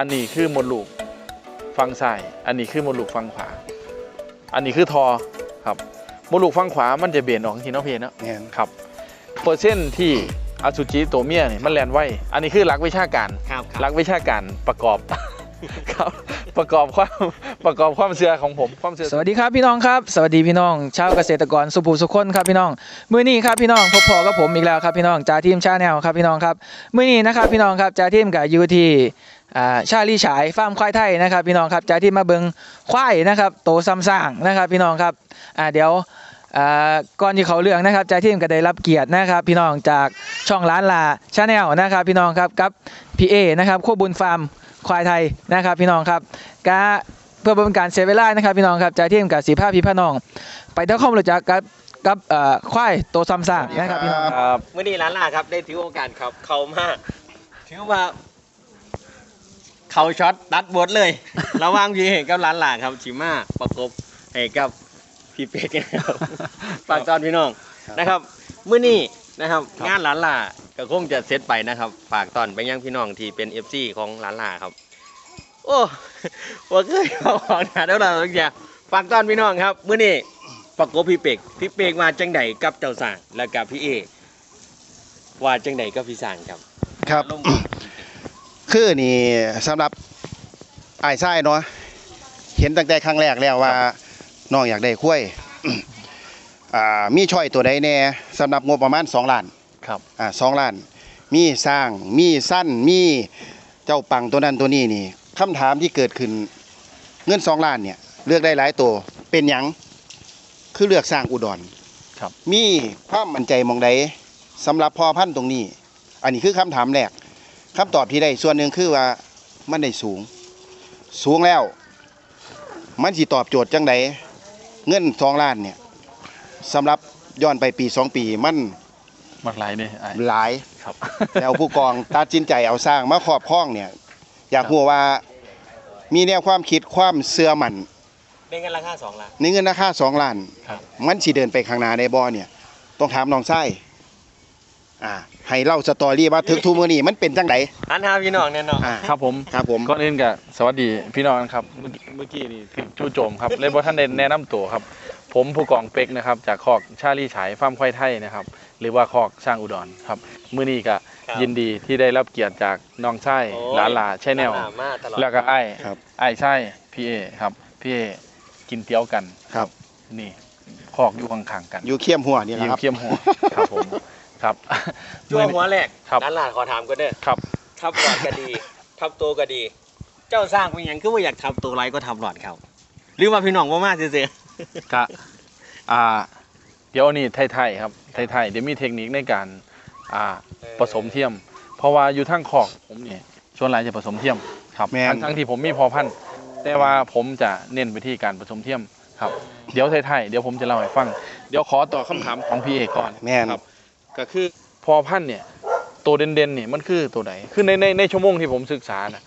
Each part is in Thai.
อันนี้คือมดลูกฟังซ้าย อันนี้คือมดลูกฟังขวา อันนี้คือทอครับมดลูกฟังขวามันจะเบี่ยนออกทีเนาะเพเนาะแม่น ครับเปอร์เซ็นต์ที่อสุจิตัวเมียนี่มันแลนไว้อันนี้คือหลักวิชาการ ครับคหลัรับกวิชาการประกอบ ครับประกอบความประกอบความเชื่อของผมความเชื่อ สวัสดีครับพี่น้องครับสวัสดีพี่น้องชาวเกษตรกรสุภูสุขคนครับพี่น้องมื้อนี้ครับพี่น้องพบพอกับผมอีกแล้วครับพี่น้องจ่าทีมชาแนลครับพี่น้องครับมื้อนี้นะครับพี่น้องครับจ่าทีมกับอยู่ที่ อ่าชาลีฉายฟาร์มควายไทยนะครับพี่น้องครับจ่าทีมมาเบิงควายนะครับโตซ้ำสร้างนะครับพี่น้องครับอ่าเดี๋ยวอ่าก่อนที่เขาเรื่องนะครับจ่าทีมก็ได้รับเกียรตินะครับ พี่น้องจากช่องร้านลาชาแนลนะครับพี่น้องครับกับพี่เอนะครับควบบุญฟาร์มควายไทยนะครับ พี่น้องครับกาเพื่อเป็นการเสียเวลานะครับพี่น้องครับใจที่มกับสีผ้าพี่พน้อง ไปเท่าข้อมูลจากกับกับเอ่อควายตัวซ้ำซากนะครับพี่น้องครับเมื่อนี้ร้านล่าครับได้ถือโอกาสครับเขามากถือว่า เขาช็อตตัดบทเลย ระหว่างพี่เอกกับร้านล่าครับชิมาประกบให้กับพี่เป็กนะครับฝากตอนพี่น้องนะครับเมื่อนี้นะครับ งานร้านล่าก็คงจะเสร็จไปนะครับ ฝากตอนไปยังพี่น้องที่เป็น FC ของร้านล่าครับ โอ้ว่าเคยเอาของหนาเท่าไหร่ตั้งแต่ฝากตอนพี่น้องครับเมื่อนี้ประกบพี่เป็กพี่เป็กมาจังไดกับเจ้าสางและกับพี่เอว่าจังไดกับพี่สางครับ ครับลง คือนี่สำหรับไอ้ายไส้เนาะเห็นตั้งแต่ครั้งแรกแล้วว่าน้องอยากได้คุ้ยอ่ามีช่อยตัวใดแน่สำหรับงบประมาณ2ล้านครับอ่าสองล้าน มีสร้างมีสั้นมีเจ้าปังตัวนั้นตัวนี้นี่คำถามที่เกิดขึ้นเงินสองล้านเนี่ย เลือกได้หลายตัวเป็นหยังคือเลือกสร้างอุดรครับ มีความมั่นใจหมองใดสำหรับพอพันธุ์ตรงนี้ อันนี้คือคำถามแรก คำตอบที่ได้ส่วนหนึ่งคือว่ามันได้สูง สูงแล้ว มันสิตอบโจทย์จังใดเงินสองล้านเนี่ยสำหรับย้อนไปปีสองปีมันมักหลายเนี่ยไอ้หลายครับ แล้วผู้กองตัดสินใจเอาสร้างมาครอบครองเนี่ย อยากรู้ว่ามีแนวความคิดความเสื่อมันได้เงินราคาสองล้านในเงินราคาสองล้านครับมันสิเดินไปข้างหน้าได้บ่เนี่ย ต้องถามน้องไส้ อ่าให้เล่าสตอรี่ว่าถึกทุกมื้อนี้มันเป็นจังไดอันหาพี่น้องแน่นอนอ่าครับผมครับผมก่อนอื่นก็สวัสดีพี่น้องครับเมื่อกี้เมื่อกี้นี่คือจู่โจมครับเลยบ่ท่านได้แนะนำตัวครับ ผมผู้กองเป็กนะครับ จากคอกชาลีฉายฟาร์มควายไทยนะครับ หรือว่าคอกสร้างอุดรครับมื้อนี้ก็ครับยินดีที่ได้รับเกียรติจากน้องชายโอ้ยหลานลาแชแนลร้ามาตลอดแล้วก็ไอ้ครับไอ้ใช่พี่เอครับพี่เอกินเตี๋ยวกันครับ นี่คอกอยู่ข้างๆกันอยู่เคียมหัวนี่แหยิละวครับเคียมหัวครับผม ครับช่วงหัวแรกครับร้านลาขอถามก็เด้อครับทับหลอดก็ดี ทับตัวก็ดี เจ้าสร้างเป็นหยังคือว่าอยากทับตัวไรก็ทับหลอดเขาหรือว่าพี่น้องว่ามาเสียกะอ่า เดี๋ยวนี่ไทยๆครับไทยๆเดี๋ยวมีเทคนิคในการอ่าๆผสมเทียม เพราะว่าอยู่ทั้งคอกผมนี่ส่วนหลายจะผสมเทียมครับแม่นทั้งทั้งที่ผมมีพอพันธุ์แต่ว่าผมจะเน้นไปที่การผสมเทียมครับ เดี๋ยวไทยๆเดี๋ยวผมจะเล่าให้ฟัง เดี๋ยวขอตอบคำถามของพี่เอกก่อนแม่นครับ ก็คือพอพันธุ์เนี่ยตัวเด่นๆเนี่ยมันคือตัวไหนคือในในในชั่วโมงที่ผมศึกษานะ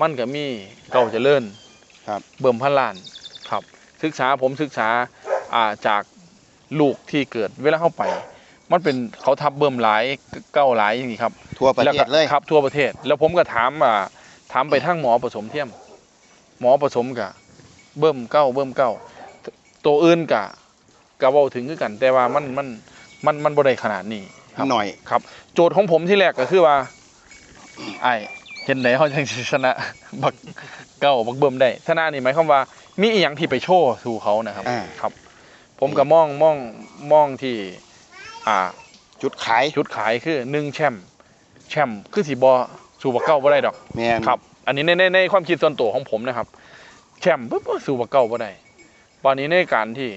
มันก็มีเก่าเจริญครับเบิ่มพันล้านครับ ศึกษาผมศึกษาอ่าจากลูกที่เกิดเวลาเข้าไป มันเป็นเขาทับเบิ่มหลายเก้าหลายอย่างนี้ครับทั่วประแล้วเทก็ศเลยครับทั่วประเทศ แล้วผมก็ถามอ่าถามไปทั้งหมอผสมเทียม หมอผสมกับเบิ่มเก้าเบิ่มเก้าตัวอื่นกับกับเว้าถึงคือกัน แต่ว่ามันมัน มันมันบ่ได้ขนาดนี้ครับหน่อย ครับ โจทย์ของผมที่แรกก็คือว่าไอ้เห็นไหนเขาจังสิชนะบักเก้าบักเบิ่มได้ชนะนี่หมายความว่า มีอีหยังที่ไปโชว์สู่เขานะครับอ่า ครับ ผมก็มองมองมองที่ อ่า จุดขายจุดขายคือหนึ่งแชมป์แชมป์คือสีบอสู่บักเก้าบ่ได้ดอก แม่นครับ อันนี้ในในในความคิดส่วนตัวของผมนะครับ แชมป์ปุ๊บสู่บักเก้าบ่ได้ตอนนี้ในการที่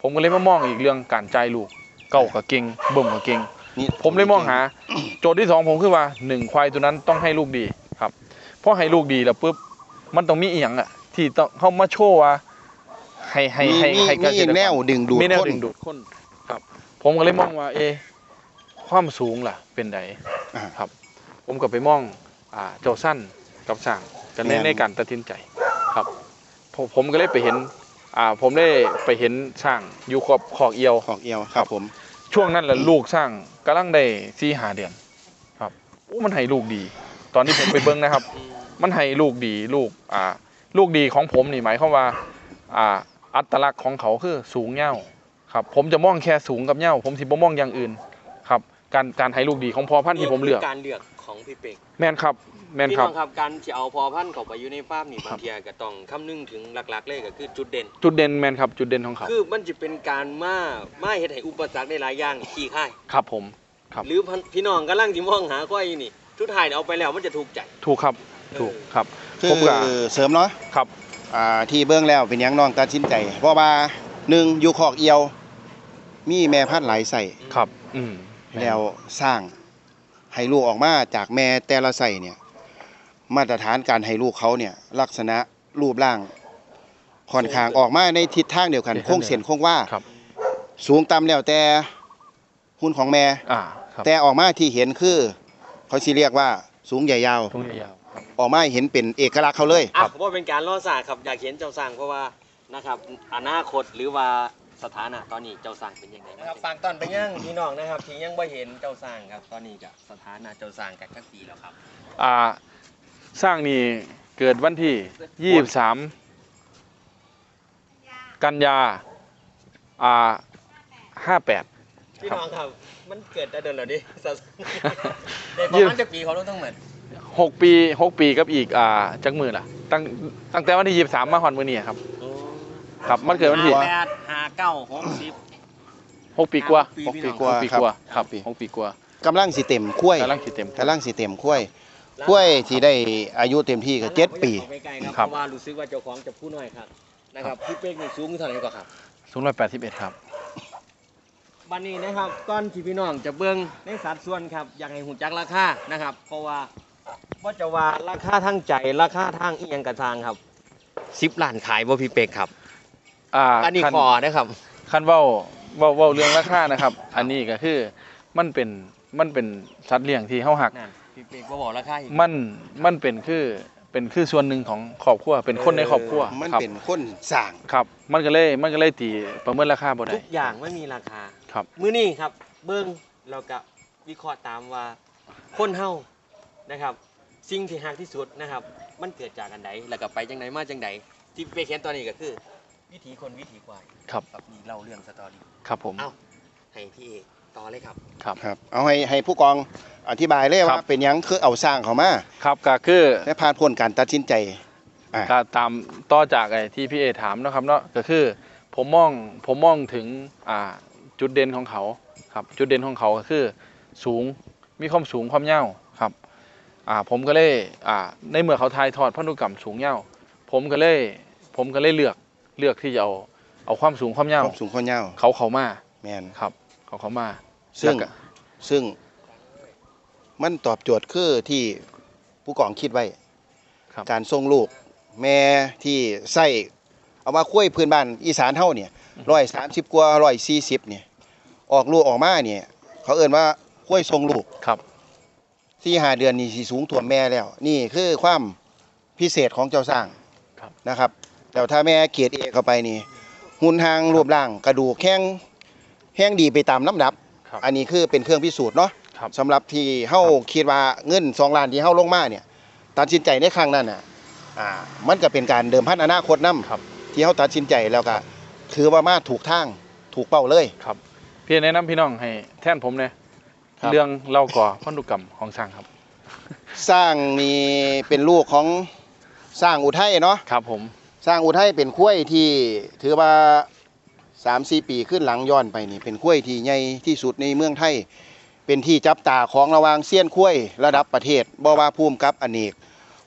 ผมก็เลยมามองอีกเรื่องการจ่ายลูก เก้ากับเก่งเบิ่มกับเก่งนี่ผมเลยมองหา โจทย์ที่สองผมคือว่าหนึ่งควายตัวนั้นต้องให้ลูกดีครับเพราะให้ลูกดีแล้วปุ๊บมันต้องมีอีหยังอะ ที่ต้องเข้ามาโชว์ว่าให้ให้มีให้มีให้เกษมีตรกรแนวดึงดูดมีแนวคนดึงดูดคนครับ ผมก็เลยมองว่า เอะความสูงล่ะ เป็นไดอ่าครับ ผมก็ไปมอง อ่าเจ้าสั้นกับสร้างกันในแม่นในการตัดสินใจครับผมผมก็เลยไปเห็น อ่า ผมได้ไปเห็นสร้างอยู่ขอบขอกเอียวขอกเอียวครับผม ช่วงนั้นแหละลูกสร้างกำลังได้สี่หาเดือน ครับอู้มันให้ลูกดี ตอนที่ผมไปเบิ้งนะครับ มันให้ลูกดีลูกอ่าลูกดีของผมนี่หมายความว่าอ่าอัตลักษณ์ของเขาคือสูงเง่าครับผมจะมองแค่สูงกับเง่าผมสิบ่มองอย่างอื่นครับ การการให้ลูกดีของพอพันธุ์ที่ผมเลือกนี่คืการเลือกของพี่เป็กแม่นครับ แม่นพี่ครัน้บ องครับการที่เอาพอพันธุ์เข้าไปอยู่ในฟาร์มนี่ครับบางทีก็ต้องคำนึงถึงหลักๆเลยก็คือจุดเด่น จุดเด่นแม่นครับ จุดเด่นของเขาคือมันจะเป็นการมามาเฮ็ดให้อุปสรรคได้หลายอย่างนี่ขี้ค่าย ครับผม ครับ หรือพี่น้องกำลังสิมองหาควายนี่ทุกทายเอาไปแล้วมันจะถูกใจ ถูกครับ ถูกครับคือผมก็เสริมเนาะครับ อ่าที่เบื้องแล้วเป็นหยังน้องตัดสินใจ เพราะว่าหนึ่งอยู่คอกเอียว มีแม่พันธุ์หลายใส่ครับ อืมแล้วสร้างให้ลูกออกมาจากแม่แต่ละใส่เนี่ย มาตรฐานการให้ลูกเขาเนี่ยลักษณะรูปร่างค่อนข้างออกมาในทิศทางเดียวกัน โค้งเส้นโค้งว่าครับ สูงต่ำแล้วแต่หุ่นของแม่ อ่าครับแต่ออกมาที่เห็นคือเขาสิเรียกว่าสูงใหญ่ยาว ตรงนี้ยาวครับออกมาให้เห็นเป็นเอกลักษณ์เขาเลย อะว่าเป็นการล่อสร้างครับอยากเห็นเจ้าสร้างเพราะว่านะครับอนาคตหรือว่าสถานะตอนนี้เจ้าสร้างเป็นยังไงนะครับฝากตอนไปยังพี่น้องนะครับที่ยังไม่เห็นเจ้าสร้างครับ ตอนนี้กับสถานะเจ้าสร้างกันจักปีแล้วครับ อ่า สร้างนี่เกิดวันที่ยี่สิบสามกันยาอ่าห้าแปดพี่ครับน้องครับ มันเกิดได้เดือนแล้วดิในประมาณจักปีเขาต้องทั้งหมดหกปีหกปีกับอีกอ่าจักมือล่ะ ตั้งตั้งแต่วันที่ยี่สิบสามมาฮอนมือนี่ครับครับมันเกิดวันที่ห้าแปดห้าเก้าหกสิบหกปีกว่าหกปีหกปีกว่าครับหกปีกว่ากำลังสิเต็มคุ้วยกำลังคิดเต็มกำลังสิเต็มคุ้ว ยคุ้วยที่ได้อายุเต็มที่ก็เจ็ดปีอาไปไกลครับครับเพราะว่ารู้สึกว่าเจ้าของจะพูดน้อยครับนะครับพี่เป๊กนี่สูงเท่าไหร่กว่าครับสูงร้อยแปดสิบเอ็ดครับวันนี้นะครับก้อนที่พี่น้องจะเบิ่งในสัดส่วนครับอยากให้หุ่นจักราคานะครับ เพราะว่าว่าจะว่าราคาทางใจราคาทางอีหยังกระทางครับสิบล้านขายบ่พี่เป็กครับ อ่าอันนี้คันคอนะครับ คันเว้าเว้าเว้าเรื่องราคานะครับ อันนี้ก็คือมันเป็นมันเป็นสัตว์เลี้ยงที่เฮาหัก นั่น พี่เป็กบ่บอกราคาอีกมันมันเป็นคือเป็นคือส่วนหนึ่งของครอบครัวเป็นคนในครอบครัวมันครับเป็นคนสร้างครับ มันก็เลยมันก็เลยตีประเมินราคาบ่ได้ทุกอย่างไม่มีราคา ครับ มื้อนี้ครับ เบิ่งเราก็วิเคราะห์ตามว่าคนเฮานะครับ สิ่งที่หักที่สุดนะครับ มันเกิดจากอันใดแล้วก็ไปจังไดมาจังไดที่ไปเขียนตอนนี้ก็คือ วิถีคนวิถีควายครับครับนี่เล่าเรื่องสตอรี่ครับผม เอ้าให้พี่เอก ต่อเลยครับ ครับ ครับ เอาให้ให้ผู้กองอธิบายเลยครัว่าบเป็นหยังคือเอาสร้างเขามาครับก็คือและผ่านพ้นการตัดสินใจก็ตามต่อจากไอ้ที่พี่เอถามเนาะครับเนาะก็คือผมมองผมมองถึงอ่าจุดเด่นของเขาครับจุดเด่นของเขาก็คือ สูงมีความสูงความยาวครับอ่าผมก็เลยอ่าในเมื่อเขาทายทอดพันธุกรรมสูงยาวผมก็เลยผมก็เลยเลือกเลือกที่จะเอาเอาความสูงความยาวความสูงความยาวเขาเขามาแมนครับ เขาเขามา ซึ่งแล้วก็ซึ่งมันตอบโจทย์คือที่ผู้กองคิดไว้ครับการส่งลูก แม่ที่ใส่เอามาคุยพื้นบ้านอีสานเฮาเนี่ยร้อยสามสิบกว่าร้อยสี่สิบเนี่ยออกลูกออกมาเนี่ย เขาเอ่นว่าคุยส่งลูกครับที่หาเดือนนี่สีสูงถ่วมแม่แล้ว นี่คือความพิเศษของเจ้าสร้างครับนะครับแต่ถ้าแม่เกียรติเอเข้าไปนี่หุ่นทางรูปร่างกระดูกแข้ง แห้งดีไปตามลำดับ ครับ อันนี้คือเป็นเครื่องพิสูจน์เนาะครับ สำหรับที่เฮาคิดว่าเงินสองล้านที่เฮาลงมาเนี่ยตัดสินใจในครั้งนั้นน่ะอ่ามันก็เป็นการเดิมพันอนาคตนํครับ ที่เฮาตัดสินใจแล้วก็ถือว่ามาถูกทางถูกเป้าเลย ครับพี่แนะนำพี่น้องให้แท่นผมเนี่ยครับ เรื่องเล่าก่อพันธุกรรมของช่างครับ สร้างนี่เป็นลูกของสร้างอุทัยเนาะ ครับผม สร้างอุทัยเป็นคุ้วยที่ถือว่า สามสี่ปีขึ้นหลังย้อนไปนี่เป็นคุ้วยที่ใหญ่ที่สุดในเมืองไทย เป็นที่จับตาของระหวางเซียนคุ้วยระดับประเทศบ่ว่าภูมิกับอเนก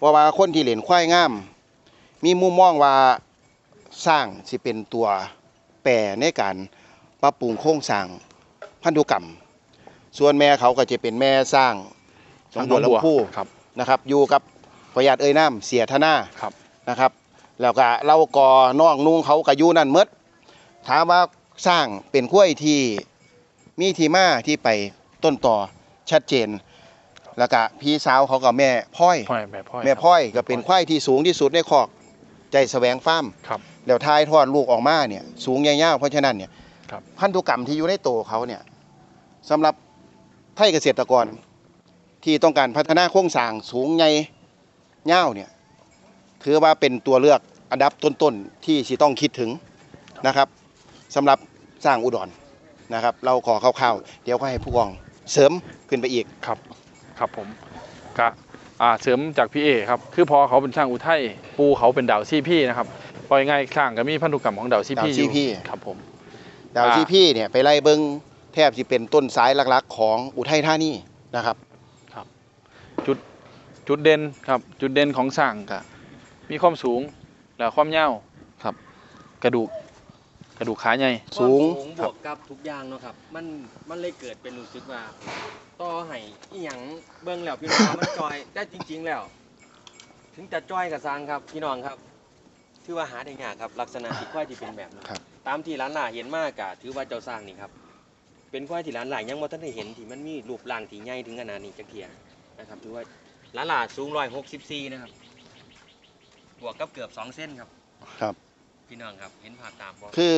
บ่ว่าคนที่เล่นควายงาม มีมุมมองว่าสร้างสิเป็นตัวแปรในการปรับปรุงโครงสร้างพันธุกรรม ส่วนแม่เขาก็จะเป็นแม่สร้างหนองบัวลำพูครับนะครับ อยู่กับประหยัดเอ่ยน้ำเสียธนาครับนะครับ แล้วก็เราก่อน้องนุ่งเขาก็อยู่นั่นหมด ถามว่าสร้างเป็นกล้วยที่มีที่มาที่ไปต้นต่อชัดเจน แล้วก็พี่สาวเขากับแม่พ่อยพ่อยแม่พ่อยแม่พ่อยก็เป็นควายที่สูงที่สุดในคอกใจแสวงฟาร์มครับ แล้วทายทอดลูกออกมาเนี่ย สูงยาวๆเพราะฉะนั้นเนี่ยครับ พันธุกรรมที่อยู่ในโตวเขาเนี่ยสำหรับไทยเกษตรกรที่ต้องการพัฒนาโครงสร้างสูงใหญ่เง่าวเนี่ยถือว่าเป็นตัวเลือกอันดับต้นๆที่สิต้องคิดถึงนะครับ สำหรับสร้างอุดรนะครับ เราขอคร่าวๆเดี๋ยวก็ให้ผู้กองเสริมขึ้นไปอีกครับครับผมก็อ่าเสริมจากพี่เอครับคือพอเขาเป็นช่างอุทัยปูเขาเป็นดาวซีพี่นะครับปล่อยง่ายข้างก็มีพันธุกรรมของดาวซีพี่ดาวอยู่ CP ครับผมดาวอ่าที่พี่เนี่ยไปไล่เบิงแทบจะเป็นต้นสายหลักๆ ของอุทัยธานีนะครับจุดเด่นครับจุดเด่นของสร้างก็มีความสูงและความยาวครับ กระดูก กระดูกขาใหญ่สูงความบวกกับทุกอย่างเนาะครับ มันมันเลยเกิดเป็นรู้สึกว่าต่อให้อีหยังเบิ่งแล้วพี่น้องว่ามันจอยได้จริง ๆแล้ว ถึงจะจ้อยกับซางครับพี่น้องครับถือว่าหาได้ยากครับ ลักษณะที่ควายที่เป็นแบบนี้ครับ ตามที่ร้านหล่าเห็นมากกะถือว่าเจ้าสร้างนี่ครับ เป็นควายที่ร้านหล่ายังบ่ทันได้เห็นที่มันมีรูปร่างที่ใหญ่ถึงขนาดนี้จักเทียนะครับถือว่าร้านหล่าสูง164นะครับ บวกกับเกือบ2เส้นครับ ครับ พี่น้องครับ เห็นภาพตามบ่คือ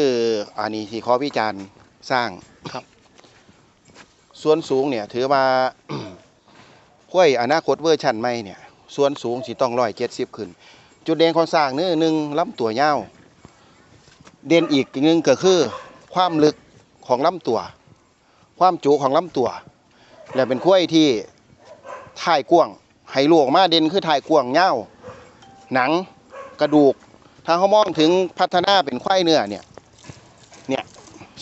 อันนี้ที่ขอวิจารณ์สร้างครับ ส่วนสูงเนี่ย ถือว่าห้วยอนาคตเวอร์ชันใหม่เนี่ย ส่วนสูงสิต้องร้อยเจ็ดสิบขึ้น จุดเด่นของสร้างนี่หนึ่งลำตัวยาวเด่นอีกหนึ่งก็คือ ความลึกของลำตัว ความจุของลำตัว และเป็นข้วยที่ถ่ายกว้างให้ลูกออกมาเด่นคือถ่ายกว้างยาวหนังกระดูก ถ้าเขามองถึงพัฒนาเป็นควายเนื้อเนี่ยเนี่ย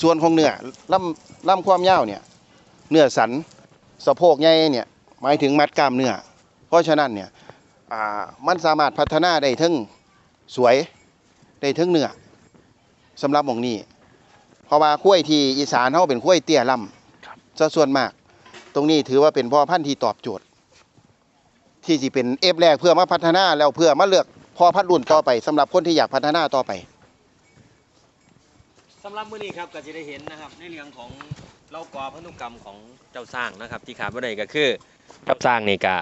ส่วนของเนื้อล่ำล่ำความยาวเนี่ยเนื้อสันสะโพกใหญ่เนี่ยหมายถึงมัดกล้ามเนื้อเพราะฉะนั้นเนี่ยอ่ามันสามารถพัฒนาได้ทั้งสวยได้ทั้งเนื้อสำหรับหมองนี้ เพราะว่าข้ยที่อีสานเขาเป็นข้ยเตี้ยล่ำซะส่วนมาก ตรงนี้ถือว่าเป็นพ่อพันธุ์ที่ตอบโจทย์ ที่สิเป็นเอฟแรกเพื่อมาพัฒนาแล้วเพื่อมาเลือก พ่อพันธุ์รุ่นต่อไปสำหรับคนที่อยากพัฒนาต่อไป สำหรับมื้อนี้ครับก็จะได้เห็นนะครับ ในเรื่องของเล่ากอพันธุกรรมของเจ้าสร้างนะครับ ที่ขาดบ่ได้ก็คือเจ้าสร้างนี่ก็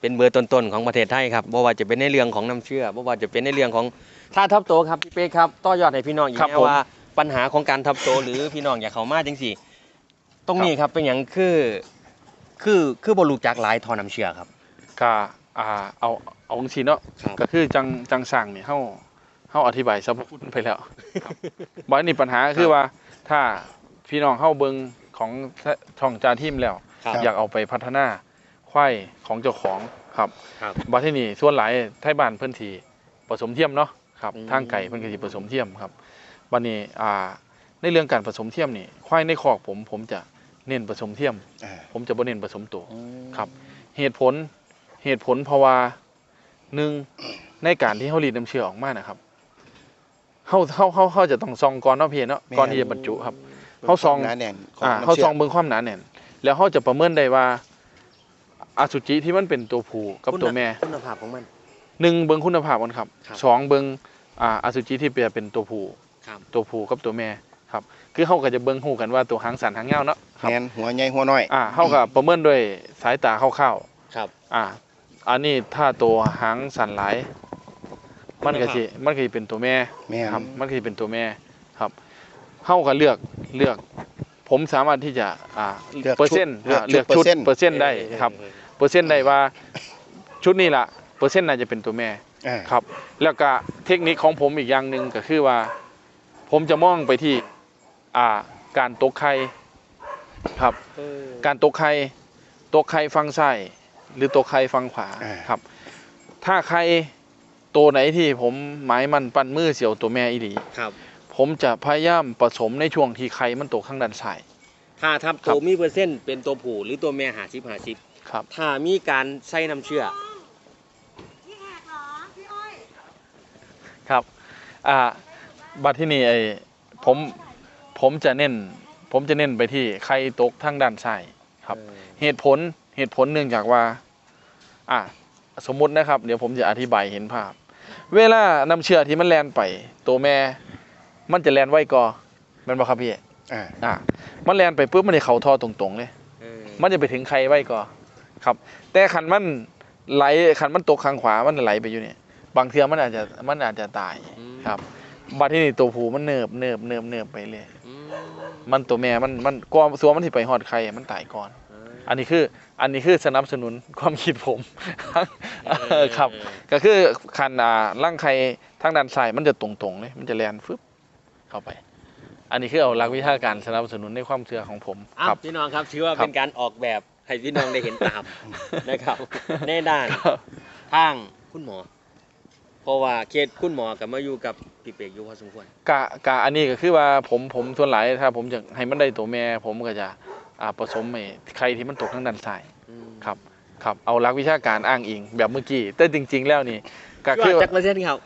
เป็นเบอร์ต้นๆของประเทศไทยครับบ่ว่าจะเป็นในเรื่องของน้ำเชื่อบ่ว่าจะเป็นในเรื่องของท่าทับโตครับพี่เป้ครับต่อยอดให้พี่น้องอีกครับแน่ผม ว่าปัญหาของการทับโตหรือพี่น้องอยากเข้ามาจังซี่ตรงนี้ครับเป็นหยังคือคือคือบ่รู้จักหลายทอน้ำเชื่อครับ ก็ อ่าเอาเอาจริงๆเนาะครับ ก็คือจังจังสั่งนี่เฮาเฮาอธิบายสรรพคุณไปแล้วครับบ่อันนี้ปัญหาคือว่าถ้าพี่น้องเฮาเบิ่งของช่องจาทีมแล้ว ครับ อยากเอาไปพัฒนาควายของเจ้าของครับครับบัดที่นี่ส่วนหลายไทบ้านเพิ่นที่ผสมเทียมเนาะครับอืม ทางไก่เพิ่นก็สิผสมเทียมครับบัดนี้อ่าในเรื่องการผสมเทียมนี่ควายในคอกผมผมจะเน้นผสมเทียม อ่าผมจะบ่เน้นผสมตัว ครับ เหตุผล เหตุผลเพราะว่าหนึ่งในการที่เฮารีดน้ำเชื่อออกมานะครับเฮาเฮาเฮาเฮาจะต้องซองก่อนเนาะพี่เนาะแม่นก่อนที่จะบรรจุครับเขาซองหนาแน่นของอ่าน้ำเฮาชื่ซองเบิ่งความหนาแน่น แล้วเฮาจะประเมินได้ว่าอสุจิที่มันเป็นตัวผู้กับตัวแม่คุณภาพของมันหนึ่งเบิ่งคุณภาพมันครับครับสองเบิ่งอ่าอสุจิที่เป็นตัวผู้ครับตัวผู้กับตัวแม่ครับ คือเฮาก็จะเบิ่งฮู้กันว่าตัวหางสันหางยาวเนาะครับแมนหัวใหญ่หัวน้อยอ่าเฮาก็ประเมินด้วยสายตาคร่าวๆครับ อ่า อันนี้ถ้าตัวหางสันหลาย มันก็สิมันก็สิเป็นตัวแม่แม่นครับมันก็สิเป็นตัวแม่ครับเฮาก็เลือกเลือก ผมสามารถที่จะอ่าเลือกเปอร์เซ็นต์ชุดอ่าเลืเลืออกกชุดเปอร์เซ็นต์เปอร์เซ็นต์ได้ครับเปอร์เซ็นต์ได้ว่าชุดนี้ล่ะเปอร์เซ็นต์น่าจะเป็นตัวแม่ อ่าครับแล้วก็เทคนิคของผมอีกอย่างหนึ่งก็คือว่า ผมจะมองไปที่อ่าการตกไข่ครับ การตกไข่ตกไข่ฟังซ้าย หรือตกไข่ฟังขวาอ่าครับ ถ้าไข่ตัวไหนที่ผมหมายมันปั้นมือเสียวตัวแม่อีหลีครับ ผมจะพยายามผสมในช่วงที่ไข่มันตกข้างด้านซ้ายถ้าทับครัตับวมีเปอร์เซ็นต์เป็นตัวผู้หรือตัวแม่หาสิบหาสิบครับ ถ้ามีการใส่น้ำเชื่อพี่แขกเหรอพี่อ้อยครับอ่าบัดที่นี่ไอ้ผมผมจะเน้น ผมจะเน้นไปที่ไข่ตกทางด้านซ้ายครับ เหตุผล เหตุผลเนื่องจากว่าอะสมมุตินะครับ เดี๋ยวผมจะอธิบายเห็นภาพ เวลาน้ำเชื่อที่มันแลนไปตัวแม่ มันจะแลนไว้ก่อแมันบ่ครับพี่อ่าอะมันแลนไปปุ๊บมันจะเข่าท่อตรงๆเลยเออมันจะไปถึงใครไว้ก่อครับ แต่ขันมันไหลขันมันตกข้างขวามันไหลไปอยู่เนี่ย บางเทื่อมันอาจจะมันอาจจะตายอืมครับบัดที่นี่ตัวผู้มันเนิบเนิบเนิบเนิบไปเลยอืมมันตัวแม่มันมันก่อนสัวมันสิไปหอดใครมันตายก่อน อันนี้คืออันนี้คือสนับสนุนความคิดผมเออครับ ก็คือคันอ่าร่างไข่ทางด้านซ้ายมันจะตรงๆเลยมันจะแลนฟึบเข้าไป อันนี้คือเอาหลักวิชาการสนับสนุนในความเชื่อของผมอ้าควรับ พี่น้องครับถือว่าครับ เป็นการออกแบบให้พี่น้องได้เห็นตาม นะครับในด้านครับ ทางคุณหมอ เพราะว่าเคสคุณหมอกับมาอยู่กับพี่เปกอยู่พอสมควร กะกะอันนี้ก็คือว่าผมผมส่วนหลายถ้าผมจะให้มันได้ตัวแม่ผมก็จะอ่า ผสมไอ้ไข่ที่มันตกทางด้านซ้ายอืมครับครับเอาหลักวิชาการอ้างอิงแบบเมื่อกี้แต่จริง ๆ แล้วนี่ก็ชั่คือวจักเปอร์เซ็นต์ครับ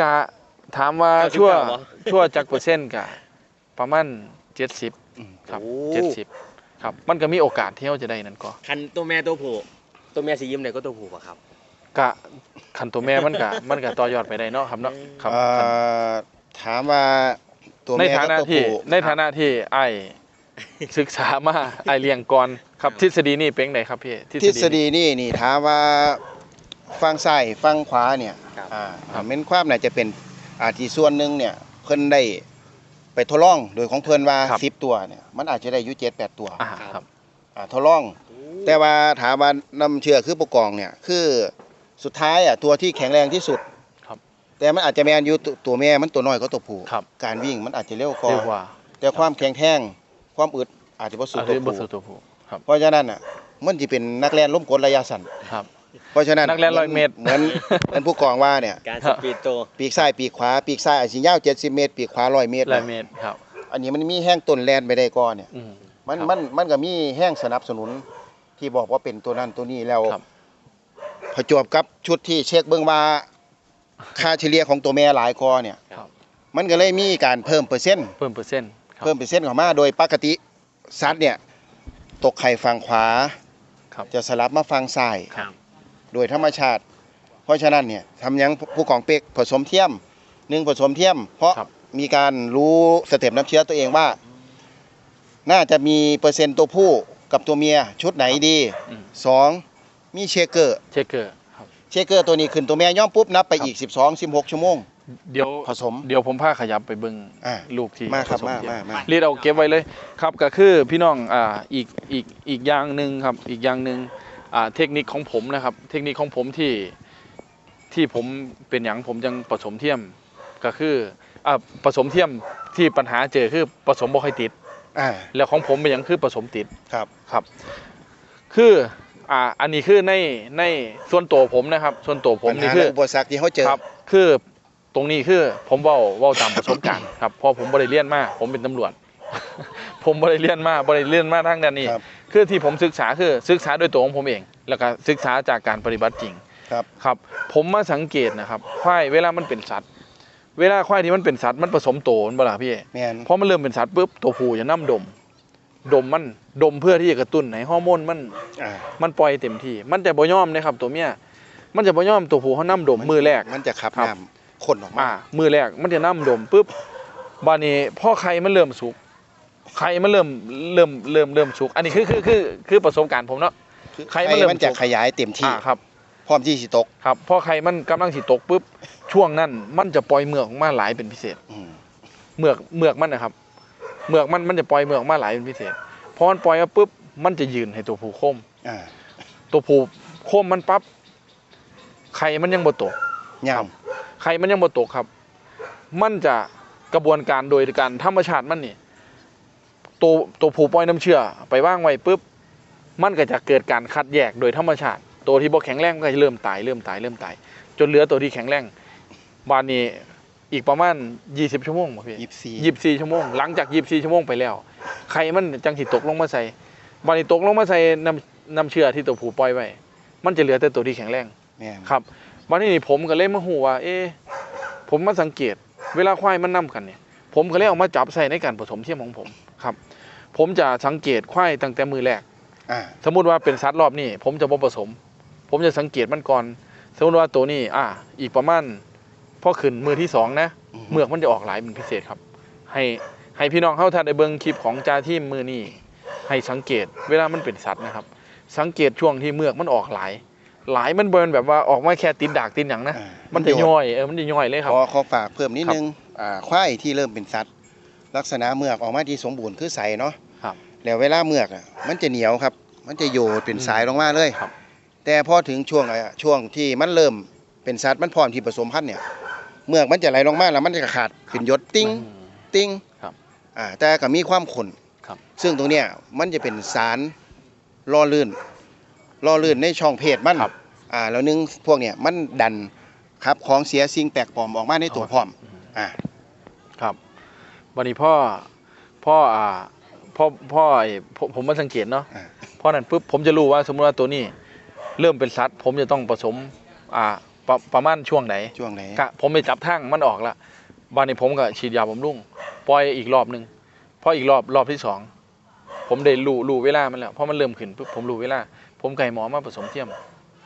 กะถามว่า99ชั่วเหรอชั่วจักเปอร์เซ็นต์กะประมาณ70อืมครับโอ้70ครับมันก็มีโอกาสที่เราจะได้นั่นก็คันตัวแม่ตัวผู้ตัวแม่สียิ้มไหนก็ตัวผู้อะครับกะคันตัวแม่มันกะมันกะต่อยอดไปได้เนาะครับเนาะครับเอ่อถามว่าตัวในแม่ฐากับนะตัวที่ผู้ในฐานะที่ไอ้ ศึกษามาไอ้เลี้ยงก่อนครับทฤษฎีนี่เป็นไงครับพี่ทฤษฎีนี่นี่ถามว่าฟังซ้ายฟังขวาเนี่ยครับอ่าอ่าเม้นความน่าจะเป็นอาที่ส่วนหนึ่งเนี่ยเพิ่นได้ไปทดลองโดยของเพิ่นว่าครับสิบตัวเนี่ยมันอาจจะได้อยู่เจ็ดแปดตัวอ่าครับอ่าทดลอง แต่ว่าถามว่าน้ำเชื่อคือปกกองเนี่ยคือสุดท้ายอะตัวที่แข็งแรงที่สุดครับ แต่มันอาจจะแมนอยู่ตัวตัวแม่มันตัวน้อยก็ตัวผู้ครับการวิ่งมันอาจจะเร็วกว่าเรียกว่าแต่ความแข็งแรง ความอึดอาจจะบ่สู้อาตัวชีพบผู้สุตัวผู้ครับเพราะฉะนั้นอะมันจะเป็นนักแล่นล้มกดระยะสั้นครับ เพราะฉะนั้นนักแล่นร้อยเมตรเหมือนเหมือนผู้กองว่าเนี่ยการสปีดโตวปีกซ้ายปีกขวาปีกซ้ายอาจสิยาว70เมตร ปีกขวา100เมตรลายเมตรครับอันนี้มันมีแห้งต้นแลนไปได้ก่อนเนี่ยอืมมันครับมันมันก็มีแห้งสนับสนุนที่บอกว่าเป็นตัวนั้นตัวนี้แล้วครับพอจวบกับชุดที่เช็คเบิ่งว่าค่าเฉลี่ยของตัวแม่หลายกอเนี่ยครับมันก็เลยมีการเพิ่มเปอร์เซ็นต์เพิ่มเปอร์เซ็นต์ครับ เพิ่มเปอร์เซ็นต์เข้ามาโดยปกติสัตว์เนี่ยตกไข่ฝั่งขวา ครับจะสลับมาฝั่งซ้าย ครับ โดยธรรมชาติ เพราะฉะนั้นเนี่ยทำหยังผู้กองเป็กผสมเทียมหนึ่งผสมเทียม เพราะครับ มีการรู้สเต็ปน้ำเชื้อตัวเองว่า น่าจะมีเปอร์เซ็นต์ตัวผู้กับตัวเมียชุดไหนดีอืมสองมีเชคเกอร์ เช็คเกอร์ครับ เชคเกอร์ตัวนี้ขึ้นตัวแม่ย่อมปุ๊บนับไปอีก 12 16 ชั่วโมง เดี๋ยวผสม เดี๋ยวผมพาขยับไปเบิ่งอ่าลูกที่มาครับผสมาเทียมามา รีดเอาเก็บไว้เลยครับก็คือพี่น้องอ่าอีกอีกอีกอย่างหนึ่งครับอีกอย่างหนึ่งอ่าเทคนิคของผมนะครับ เทคนิคของผมที่ที่ผมเป็นอย่างผมยังผสมเทียมก็คืออ่าผสมเทียมที่ปัญหาเจอคือผสมบ่ค่อยติด อ่าแล้วของผมเป็นอย่างคือผสมติด ครับครับ คือ อ่า อันนี้คือใน ในส่วนตัวผมนะครับ ส่วนตัวผมปัญนี่หาคือและอุปสรรคที่เขาเจอ ครับ คือ ตรงนี้คือผมเว้าเว้าตามประสบการณ์ครับเพอผมบริเรียนมาผมเป็นตำรวจ ผมบริเรียนมาบริเรียนมาทางด้านนี้ ครับ คือที่ผมศึกษาคือศึกษาด้วยตัวของผมเอง แล้วก็ศึกษาจากการปฏิบัติจริง ครับ ครับผมมาสังเกตนะครับควายเวลามันเป็นสัตว์ เวลาควายที่มันเป็นสัตว์มันผสมโตมันบ่ล่ะพี่แม่น พอมันเริ่มเป็นสัตว์ปุ๊บตัวผู้จะน้ำดม ดมมันดมเพื่อที่จะกระตุ้นให้ฮอร์โมนมันอ่ามันปล่อยเต็มที่ มันจะบ่ยอมนะครับตัวเมียมันจะบ่ยอมตัวผู้เขาน้ำดมมือแรก มันจะขับครับ น้ำ ข้นออกมา อ่ามือแรกมันจะน้ำดมปุ๊บบานี้พอไข่มันเริ่มสุกไข่มันเริ่มเริ่มเริ่มเริ่มสุก อันนี้คือคือคือคือประสบการณ์ผมเนาะ คือไข่มันเริ่ม มันจะสุกขยายเต็มที่อ่าครับ พร้อมที่สิตกครับพอไข่มันกำลังสิตกปุ๊บช่วงนั้นมันจะปล่อยเมือกออกมาหลายเป็นพิเศษอืมเมือกเมือกมันนะครับเมือกมันมันจะปล่อยเมือกออกมาหลายเป็นพิเศษพอมันปล่อยมาปุ๊บมันจะยืนให้ตัวผู้โคม อ่าตัวผู้โคมมันปั๊บไข่มันยังบ่ตกยาม ไข่มันยังบ่ตกครับ มันจะกระบวนการโดยการธรรมชาติมันนี่ตัวตัวผู้ปล่อยน้ำเชื่อ ไปว่างไว้ปุ๊บมันก็จะเกิดการคัดแยกโดยธรรมชาติ ตัวที่บ่แข็งแรงก็จะเริ่มตายเริ่มตายเริ่มตาย จนเหลือตัวที่แข็งแรงบานนี้อีกประมาณ 20 ชั่วโมงบ่พี่ยี่สิบสี่ยี่สิบสี่ชั่วโมง หลังจากยี่สิบสี่ชั่วโมงไปแล้ว ไข่มันจังสิตกลงมาใส่บานนี้ตกลงมาใส่น้ำน้ำเชื่อที่ตัวผู้ปล่อยไว้ มันจะเหลือแต่ตัวที่แข็งแรงแม่นครับ วันนี้นี่ผมก็เลยมาหูว่า เอ๊ะผมมาสังเกต เวลาควายมันนํกันเนี่ย ผมก็เลยเอามาจับใส่ในการผสมเทียมของผมครับ ผมจะสังเกตควายตั้งแต่มือแรกอ่าสมมุติว่าเป็นสัตว์รอบนี้ผมจะบ่ผสม ผมจะสังเกตมันก่อน สมมติว่าตัวนี้ อ่า อีกประมาณพอขึ้นมือที่สองนะเมือกมันจะออกหลายเป็นพิเศษครับ ให้ให้พี่น้องเข้าทันได้เบิ่งคลิปของจาที่มือนี่ให้สังเกต เวลามันเป็นสัตว์นะครับ สังเกตช่วงที่เมือกมันออกหลาย หลายมันเบิร์นแบบว่าออกมาแค่ติดดากติดหยังนะอ่ามันจะย่อยเออมันจะย่อยเลยครับขอขอฝากเพิ่มนิดครับนึงอ่าควายที่เริ่มเป็นสัตว์ ลักษณะเมือกออกมาที่สมบูรณ์คือใสเนาะครับแล้วเวลาเมือกอะมันจะเหนียวครับ มันจะโยดเป็นสายลงมาเลยครับ แต่พอถึงช่วงอะช่วงที่มันเริ่มเป็นสัตว์มันพร้อมที่ผสมพันธุ์เนี่ย เมือกมันจะไหลลงมาแล้วมันจะขาดเป็นหยดติ้งอืมติ้งครับอ่าแต่ก็มีความขนครับซึ่งตรงเนี้ยมันจะเป็นสารล่อลื่น ล่อลื่นในช่องเพศมันครับอ่าแล้วนึงพวกเนี้ยมันดันครับของเสียสิ่งแปลกปลอมออกมาในตัวพร้อมอ่าครับวันนี้พ่อพ่ออ่าพ่อพ่อไอ้ผมผมมาสังเกตเนาะอ่าเพราะนั้นปุ๊บผมจะรู้ว่าสมมติว่าตัวนี้ เริ่มเป็นสัตว์ผมจะต้องผสมอ่าประประมาณช่วงไหนช่วงไหนกะผมไปจับทั้งมันออกละวันนี้ผมก็ฉีดยาบำรุงปล่อยอีกรอบหนึ่งพออีกรอบรอบที่สองผมได้รู้รู้เวลามันแล้วเพราะมันเริ่มขึ้นปุ๊บผมรู้เวลา ผมไก่หมอมาผสมเทียม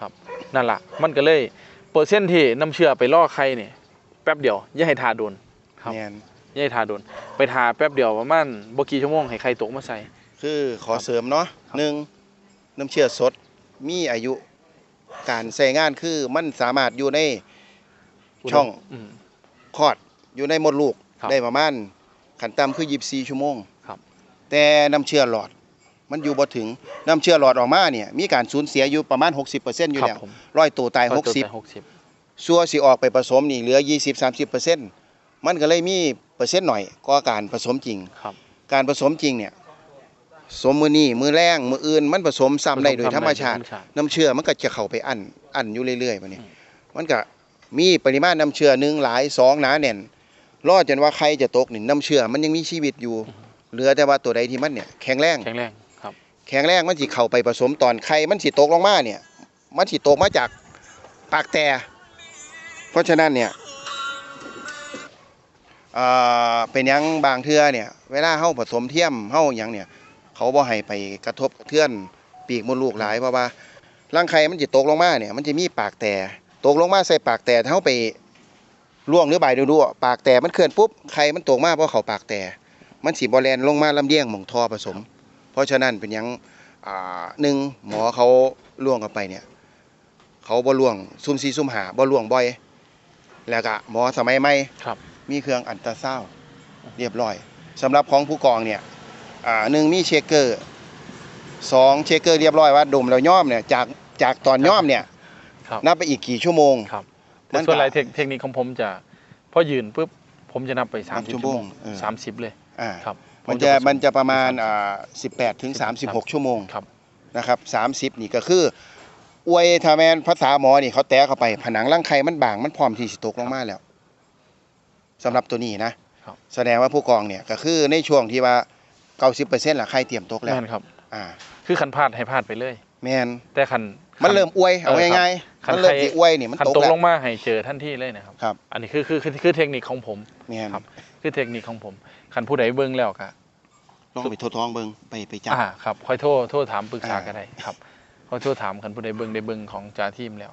ครับนั่นละมันก็เลยเปอร์เซ็นต์ที่น้ำเชื่อไปล่อไข่เนี่ยแป๊บเดียวอย่าให้ทาโดนครับแมนอย่าให้ทาโดน ไปทาแป๊บเดียวประมาณบ่กี่ชั่วโมงให้ไข่ตกมาใส่ คือขอเสริมเนาะหนึ่งน้ำเชื่อสดมีอายุการใช้งานคือมันสามารถอยู่ในช่องอืมคลอดอยู่ในมดลูกครับได้ประมาณขันต่ำคือ24ชั่วโมงครับแต่น้ำเชื่อหลอด มันอยู่บ่ถึงน้ำเชื่อหลอดออกมาเนี่ยมีการสูญเสียอยู่ประมาณ 60%อยู่ครับแล้วผมร้อยตัวตายก็ตัว60แต่หกสิบซัวสิออกไปผสมนี่เหลือ 20-30%มันก็เลยมีเปอร์เซ็นต์หน่อยก็การผสมจริงครับการผสมจริงเนี่ยสมมือนี้มือแรงมืออื่น มันผสมซ้ำได้โดยธรรมชาติ น้ำเชื่อมันก็จะเข้าไปอั้นอั้นอยู่เรื่อยๆมาเนี่ยอืมมันก็มีปริมาณน้ำเชื่อหนึ่งหลายสองหนาแน่นรอจนว่าใครจะตกนี่น้ำเชื่อมันยังมีชีวิตอยู่ เหลือแต่ว่าตัวใดที่มันเนี่ยแข็งแรงแข็งแรงครับ แข็งแรงมันสิเข้าไปผสมตอนไข่มันสิตกลงมาเนี่ย มันสิตกมาจากปากแต่ เพราะฉะนั้นเนี่ยเอ่อเป็นยังบางเทือเนี่ยเวลาเฮาผสมเทียมเฮายังเนี่ย เขาบ่ให้ไปกระทบกระเทือนปีกมดลูกหลายเพราะว่ารังไข่มันสิตกลงมาเนี่ย มันจะมีปากแต่ตกลงมาใส่ปากแต่ถ้าเฮาไปล่วงหรือใบายดูๆปากแต่มันเคลื่อนปุ๊บไข่มันตกมาเพราะเขาปากแต่ มันสิบ่แลนลงมาลำเลียงหม่องท่อผสม ราะฉะนั้นเป็นหยังอ่าหนึ่งหมอเขาล่วงกันไปเนี่ยเขาบ่ล่วงซุ่มซีซุ่มหาบ่ล่วงบ่อย แล้วก็หมอสมัยใหม่ครับมีเครื่องอันตราซาวด์เรียบร้อยสำหรับของผู้กองเนี่ยอ่าหนึ่งมีเช็คเกอร์สองเช็คเกอร์เรียบร้อยว่าดมแล้วย่อมเนี่ยจากจากตอนย่อมเนี่ยครับนับไปอีกกี่ชั่วโมงครับมัแต่นก็ส่วนหลายเทคเทคนิคของผมจะพอยืนปุ๊บผมจะนับไปสามสิบชั่ชั่ววโมโมงงเออสามสิบเลยอ่าครับ มันผจะผสมันจะประมาณสอ่า18ถึง36ชั่วโมงครับนะครับ30นี่ก็คืออวยถ้าแมนภาษาหมอนี่เขาแตะเข้าไป ผนังร่างไข่มันบางมันพร้อมที่สิตกลงมาแล้วสำหรับตัวนี้นะครับแสดงว่าผู้กองเนี่ยก็คือในช่วงที่ว่า90%ละไข่เตรียมตกแล้วแม่นครับ อ่า คือคันพลาดให้พลาดไปเลย แมนแต่คันมันเริ่มอวยเอาเออครับง่ายคัๆนมันเริ่มไข่สิอวยนี่มันคันตกตกแล้วลงมาให้เจอทันทีเลยนะครับครับ อันนี้คือคือคือคือเทคนิคของผมแมนครับ คือเทคนิคของผม คันผู้ใดเบิ่งแล้วก็ลองไปทดลองเบิ่งไปไปจับอ่าครับค่อยโทรโทรถามปรึกษาอ่าก็ได้ครับค่อยโทรถามคันผู้ใดเบิ่งได้เบิ่งของจ่าทีมแล้ว